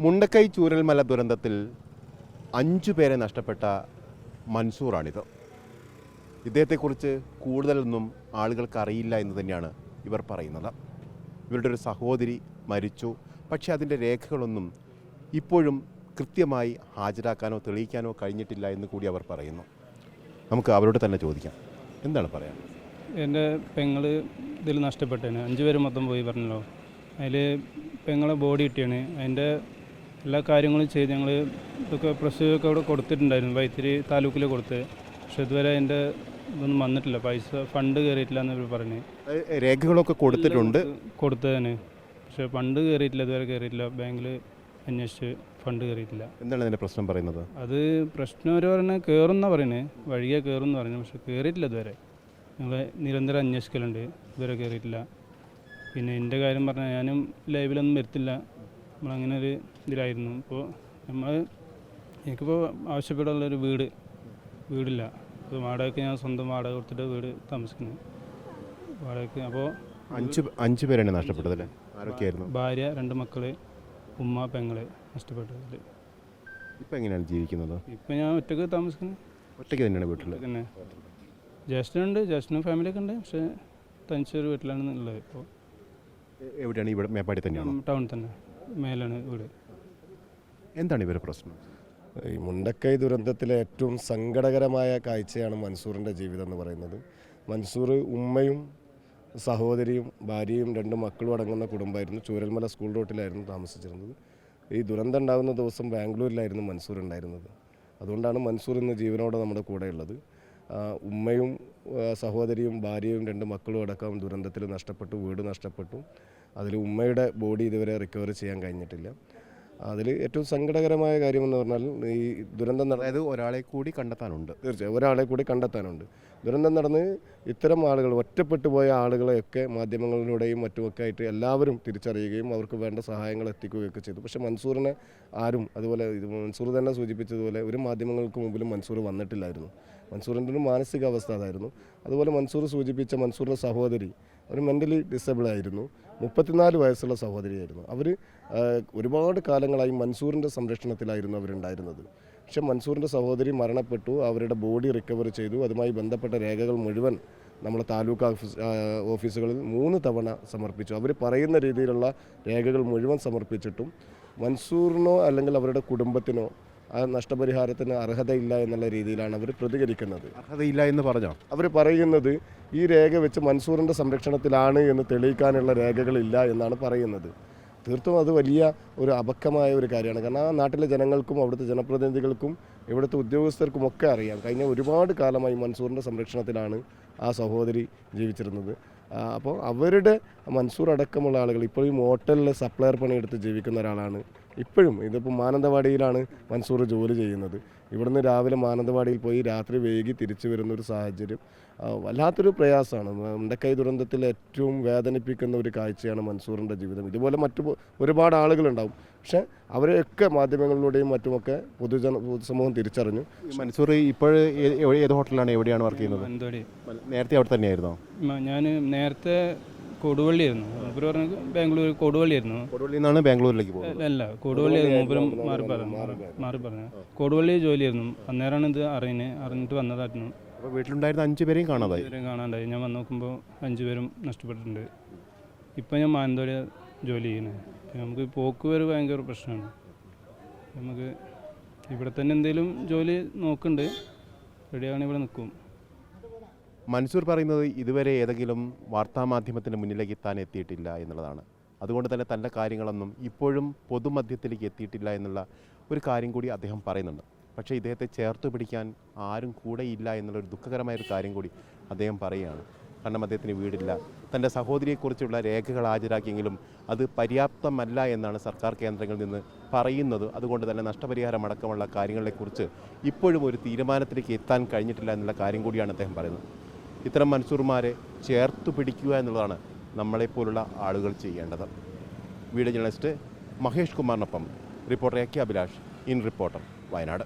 മുണ്ടക്കൈ ചൂരൽമല ദുരന്തത്തിൽ അഞ്ചു പേരെ നഷ്ടപ്പെട്ട മൻസൂറാണിത്. ഇദ്ദേഹത്തെക്കുറിച്ച് കൂടുതലൊന്നും ആളുകൾക്ക് അറിയില്ല എന്ന് തന്നെയാണ് ഇവർ പറയുന്നത്. ഇവരുടെ ഒരു സഹോദരി മരിച്ചു. പക്ഷേ അതിന്റെ രേഖകളൊന്നും ഇപ്പോഴും കൃത്യമായി ഹാജരാക്കാനോ തെളിയിക്കാനോ കഴിഞ്ഞിട്ടില്ല എന്ന് കൂടി അവർ പറയുന്നു. നമുക്ക് അവരോട് തന്നെ ചോദിക്കാം. എന്താണ് പറയാൻ? എന്റെ പെങ്ങൾ ഇതിൽ നഷ്ടപ്പെട്ടേന്. അഞ്ച് പേര് മൊത്തം പോയി പറഞ്ഞല്ലോ. അതിൽ പെങ്ങളെ ബോഡി കിട്ടിയാണ് അതിന്റെ എല്ലാ കാര്യങ്ങളും ചെയ്ത് ഞങ്ങൾ ഇതൊക്കെ പ്രസവമൊക്കെ അവിടെ കൊടുത്തിട്ടുണ്ടായിരുന്നു വൈത്തിരി താലൂക്കിൽ കൊടുത്ത്. പക്ഷെ ഇതുവരെ അതിന്റെ ഇതൊന്നും വന്നിട്ടില്ല പൈസ ഫണ്ട് കയറിയിട്ടില്ല എന്ന് ഇവർ പറഞ്ഞു രേഖകളൊക്കെ കൊടുത്തിട്ടുണ്ട്. കൊടുത്തതിന് പക്ഷേ ഫണ്ട് കയറിയിട്ടില്ല ഇതുവരെ കയറിയിട്ടില്ല. ബാങ്കിൽ അന്വേഷിച്ച് ഫണ്ട് കയറിയിട്ടില്ല. എന്താണ് ഇതിന്റെ പ്രശ്നം പറയുന്നത്? അത് പ്രശ്നം ഒരു പറഞ്ഞാൽ കയറുന്ന പറയുന്നത് വഴിയെ കയറുമെന്ന് പറയുന്നത് പക്ഷെ കയറിയിട്ടില്ല ഇതുവരെ. ഞങ്ങൾ നിരന്തരം അന്വേഷിക്കലുണ്ട് ഇതുവരെ കയറിയിട്ടില്ല പിന്നെ എന്റെ കാര്യം പറഞ്ഞാൽ ഞാനും ലൈവിലൊന്നും വരുത്തില്ല. നമ്മളങ്ങനെ ഒരു ഇതിലായിരുന്നു. ഇപ്പോൾ നമ്മൾ എനിക്കിപ്പോൾ ആവശ്യപ്പെടാനുള്ളൊരു വീട് വീടില്ല. അത് വാടകയ്ക്ക് ഞാൻ സ്വന്തം വാടക കൊടുത്തിട്ട് വീട് താമസിക്കുന്നു. വാടകയ്ക്ക് അപ്പോൾ അഞ്ച് അഞ്ച് പേരാണ് നഷ്ടപ്പെട്ടത് ആരൊക്കെയായിരുന്നു? ഭാര്യ രണ്ട് മക്കൾ ഉമ്മ പെങ്ങൾ നഷ്ടപ്പെട്ടത് ഇപ്പം എങ്ങനെയാണ് ജീവിക്കുന്നത്? ഇപ്പം ഞാൻ ഒറ്റയ്ക്ക് താമസിക്കുന്നു. ഒറ്റയ്ക്ക് തന്നെയാണ് വീട്ടിൽ തന്നെ. ജ്യേഷ്ഠനുണ്ട് ജ്യേഷ്ഠനും ഫാമിലിയൊക്കെ ഉണ്ട്. പക്ഷേ തനിച്ചൊരു വീട്ടിലാണ് ഉള്ളത് ഇപ്പോൾ എവിടെയാണ്? ഇവിടെ മേപ്പാടി തന്നെയാണ്? ടൗണിൽ തന്നെ. മേലാണ് ഇവിടെ എന്താണ് ഇവരുടെ പ്രശ്നം? ഈ മുണ്ടക്കൈ ദുരന്തത്തിലെ ഏറ്റവും സങ്കടകരമായ കാഴ്ചയാണ് മൻസൂറിന്റെ ജീവിതം എന്ന് പറയുന്നത്. മൻസൂർ ഉമ്മയും സഹോദരിയും ഭാര്യയും രണ്ട് മക്കളും അടങ്ങുന്ന കുടുംബമായിരുന്നു. ചൂരൽമല സ്കൂൾ റോട്ടിലായിരുന്നു താമസിച്ചിരുന്നത്. ഈ ദുരന്തം ഉണ്ടാകുന്ന ദിവസം ബാംഗ്ലൂരിലായിരുന്നു മൻസൂർ ഉണ്ടായിരുന്നത്. അതുകൊണ്ടാണ് മൻസൂർ ഇന്ന് ജീവനോടെ നമ്മുടെ കൂടെയുള്ളത്. ഉമ്മയും സഹോദരിയും ഭാര്യയും രണ്ട് മക്കളും അടക്കം ദുരന്തത്തിൽ നഷ്ടപ്പെട്ടു വീട് നഷ്ടപ്പെട്ടു. അതിൽ ഉമ്മയുടെ ബോഡി ഇതുവരെ റിക്കവർ ചെയ്യാൻ കഴിഞ്ഞിട്ടില്ല. അതിൽ ഏറ്റവും സങ്കടകരമായ കാര്യം എന്ന് പറഞ്ഞാൽ ഈ ദുരന്തം അതായത് ഒരാളെ കൂടി കണ്ടെത്താനുണ്ട്. തീർച്ചയായും. ഒരാളെ കൂടി കണ്ടെത്താനുണ്ട്. ദുരന്തം നടന്ന് ഇത്തരം ആളുകൾ ഒറ്റപ്പെട്ടു പോയ ആളുകളെയൊക്കെ മാധ്യമങ്ങളിലൂടെയും മറ്റുമൊക്കെ ആയിട്ട് എല്ലാവരും തിരിച്ചറിയുകയും അവർക്ക് വേണ്ട സഹായങ്ങൾ എത്തിക്കുകയൊക്കെ ചെയ്തു. പക്ഷെ മൻസൂറിനെ ആരും അതുപോലെ ഇത് മൻസൂർ തന്നെ സൂചിപ്പിച്ചതുപോലെ ഒരു മാധ്യമങ്ങൾക്ക് മുമ്പിലും മൻസൂർ വന്നിട്ടില്ലായിരുന്നു. മൻസൂറിന്റെ ഒരു മാനസികാവസ്ഥ അതായിരുന്നു. അതുപോലെ മൻസൂർ സൂചിപ്പിച്ച മൻസൂറിന്റെ സഹോദരി ഒരു മെന്റലി ഡിസേബിൾ ആയിരുന്നു. മുപ്പത്തിനാല് വയസ്സുള്ള സഹോദരിയായിരുന്നു. അവർ ഒരുപാട് കാലങ്ങളായി മൻസൂറിന്റെ സംരക്ഷണത്തിലായിരുന്നു അവരുണ്ടായിരുന്നത്. പക്ഷെ മൻസൂറിന്റെ സഹോദരി മരണപ്പെട്ടു. അവരുടെ ബോഡി റിക്കവർ ചെയ്തു. അതുമായി ബന്ധപ്പെട്ട രേഖകൾ മുഴുവൻ നമ്മളെ താലൂക്ക് ഓഫീസ് ഓഫീസുകളിൽ മൂന്ന് തവണ സമർപ്പിച്ചു. അവർ പറയുന്ന രീതിയിലുള്ള രേഖകൾ മുഴുവൻ സമർപ്പിച്ചിട്ടും മൻസൂറിനോ അല്ലെങ്കിൽ അവരുടെ കുടുംബത്തിനോ ആ നഷ്ടപരിഹാരത്തിന് അർഹതയില്ല എന്നുള്ള രീതിയിലാണ് അവർ പ്രതികരിക്കുന്നത്. അർഹതയില്ല എന്ന് പറഞ്ഞോ? അവർ പറയുന്നത് ഈ രേഖ വെച്ച് മൻസൂറിന്റെ സംരക്ഷണത്തിലാണ് എന്ന് തെളിയിക്കാനുള്ള രേഖകളില്ല എന്നാണ് പറയുന്നത്. തീർത്തും അത് വലിയ ഒരു അപക്കമായ ഒരു കാര്യമാണ്. കാരണം ആ നാട്ടിലെ ജനങ്ങൾക്കും അവിടുത്തെ ജനപ്രതിനിധികൾക്കും ഇവിടുത്തെ ഉദ്യോഗസ്ഥർക്കും ഒക്കെ അറിയാം. കഴിഞ്ഞ ഒരുപാട് കാലമായി മൻസൂറിന്റെ സംരക്ഷണത്തിലാണ് ആ സഹോദരി ജീവിച്ചിരുന്നത്. അപ്പോൾ അവരുടെ മൻസൂർ അടക്കമുള്ള ആളുകൾ ഇപ്പോഴും ഹോട്ടലിൽ സപ്ലയർ പണിയെടുത്ത് ജീവിക്കുന്ന ഒരാളാണ്. ഇപ്പോഴും ഇതിപ്പോൾ മാനന്തവാടിയിലാണ് മൻസൂർ ജോലി ചെയ്യുന്നത്. ഇവിടുന്ന് രാവിലെ മാനന്തവാടിയിൽ പോയി രാത്രി വൈകി തിരിച്ചു വരുന്ന ഒരു സാഹചര്യം വല്ലാത്തൊരു പ്രയാസമാണ്. മുണ്ടക്കൈ ദുരന്തത്തിൽ ഏറ്റവും വേദനിപ്പിക്കുന്ന ഒരു കാഴ്ചയാണ് മൻസൂറിന്റെ ജീവിതം. ഇതുപോലെ മറ്റു ഒരുപാട് ആളുകളുണ്ടാവും. പക്ഷേ അവരെയൊക്കെ മാധ്യമങ്ങളിലൂടെയും മറ്റുമൊക്കെ പൊതുജന പൊതുസമൂഹം തിരിച്ചറിഞ്ഞു. മൻസൂർ ഇപ്പോൾ ഏത് ഹോട്ടലിലാണ് എവിടെയാണ് വർക്ക് ചെയ്യുന്നത്? നേരത്തെ അവിടെ തന്നെയായിരുന്നോ? ഞാൻ നേരത്തെ കൊടുവള്ളിയായിരുന്നു. മൂപ്പര് പറഞ്ഞത് ബാംഗ്ലൂർ കൊടുവള്ളിയായിരുന്നു. കൊടുവള്ളിയിൽ നിന്നാണ് ബാംഗ്ലൂരിലേക്ക് പോകുന്നത്. അല്ല കൊടുവള്ളിയായിരുന്നു മൂപ്പരും മാറി പറഞ്ഞു മാറി പറഞ്ഞു കൊടുവള്ളി ജോലിയായിരുന്നു. അന്നേരമാണ് ഇത് അറിയുന്നത് അറിഞ്ഞിട്ട് വന്നതായിരുന്നു. അപ്പോൾ വീട്ടിലുണ്ടായിരുന്ന അഞ്ച് പേരെയും കാണാതായി. ഇവരെയും കാണാണ്ടായി. ഞാൻ വന്ന് നോക്കുമ്പോൾ അഞ്ച് പേരും നഷ്ടപ്പെട്ടിട്ടുണ്ട്. ഇപ്പം ഞാൻ മാനന്തവാടി ജോലി ചെയ്യുന്നത്. നമുക്ക് പോക്ക് വരെ ഭയങ്കര പ്രശ്നമാണ്. നമുക്ക് ഇവിടെ തന്നെ എന്തെങ്കിലും ജോലി നോക്കുന്നുണ്ട് റെഡിയാണ് ഇവിടെ നിൽക്കും മൻസൂർ പറയുന്നത് ഇതുവരെ ഏതെങ്കിലും വാർത്താമാധ്യമത്തിന് മുന്നിലേക്ക് താൻ എത്തിയിട്ടില്ല എന്നുള്ളതാണ്. അതുകൊണ്ട് തന്നെ തന്റെ കാര്യങ്ങളൊന്നും ഇപ്പോഴും പൊതുമധ്യത്തിലേക്ക് എത്തിയിട്ടില്ല എന്നുള്ള ഒരു കാര്യം കൂടി അദ്ദേഹം പറയുന്നുണ്ട്. പക്ഷേ ഇദ്ദേഹത്തെ ചേർത്ത് പിടിക്കാൻ ആരും കൂടെയില്ല എന്നുള്ളൊരു ദുഃഖകരമായ ഒരു കാര്യം കൂടി അദ്ദേഹം പറയുകയാണ്. കാരണം അദ്ദേഹത്തിന് വീടില്ല. തന്റെ സഹോദരിയെക്കുറിച്ചുള്ള രേഖകൾ ഹാജരാക്കിയെങ്കിലും അത് പര്യാപ്തമല്ല എന്നാണ് സർക്കാർ കേന്ദ്രങ്ങളിൽ നിന്ന് പറയുന്നത്. അതുകൊണ്ട് തന്നെ നഷ്ടപരിഹാരം അടക്കമുള്ള കാര്യങ്ങളെക്കുറിച്ച് ഇപ്പോഴും ഒരു തീരുമാനത്തിലേക്ക് എത്താൻ കഴിഞ്ഞിട്ടില്ല എന്നുള്ള കാര്യം കൂടിയാണ് അദ്ദേഹം പറയുന്നത്. ഇത്തരം മൻസൂർമാരെ ചേർത്ത് പിടിക്കുക എന്നുള്ളതാണ് നമ്മളെപ്പോലുള്ള ആളുകൾ ചെയ്യേണ്ടത്. Video journalist Mahesh കുമാറിനൊപ്പം reporter A K Abhilash in reporter Wayanad.